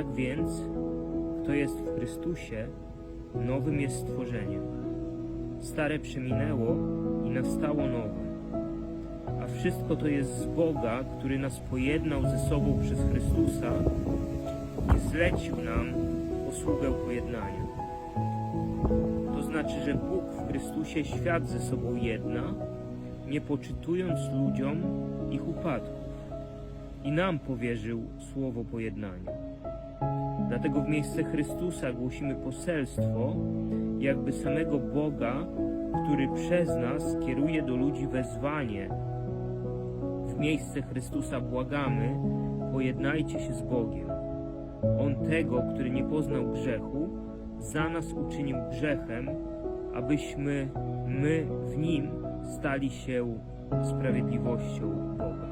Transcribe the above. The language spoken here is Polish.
Tak więc, kto jest w Chrystusie, nowym jest stworzeniem. Stare przeminęło i nastało nowe. A wszystko to jest z Boga, który nas pojednał ze sobą przez Chrystusa i zlecił nam posługę pojednania. To znaczy, że Bóg w Chrystusie świat ze sobą jedna, nie poczytując ludziom ich upadków. I nam powierzył słowo pojednania. Dlatego w miejsce Chrystusa głosimy poselstwo, jakby samego Boga, który przez nas kieruje do ludzi wezwanie. W miejsce Chrystusa błagamy, pojednajcie się z Bogiem. On tego, który nie poznał grzechu, za nas uczynił grzechem, abyśmy my w nim stali się sprawiedliwością Boga.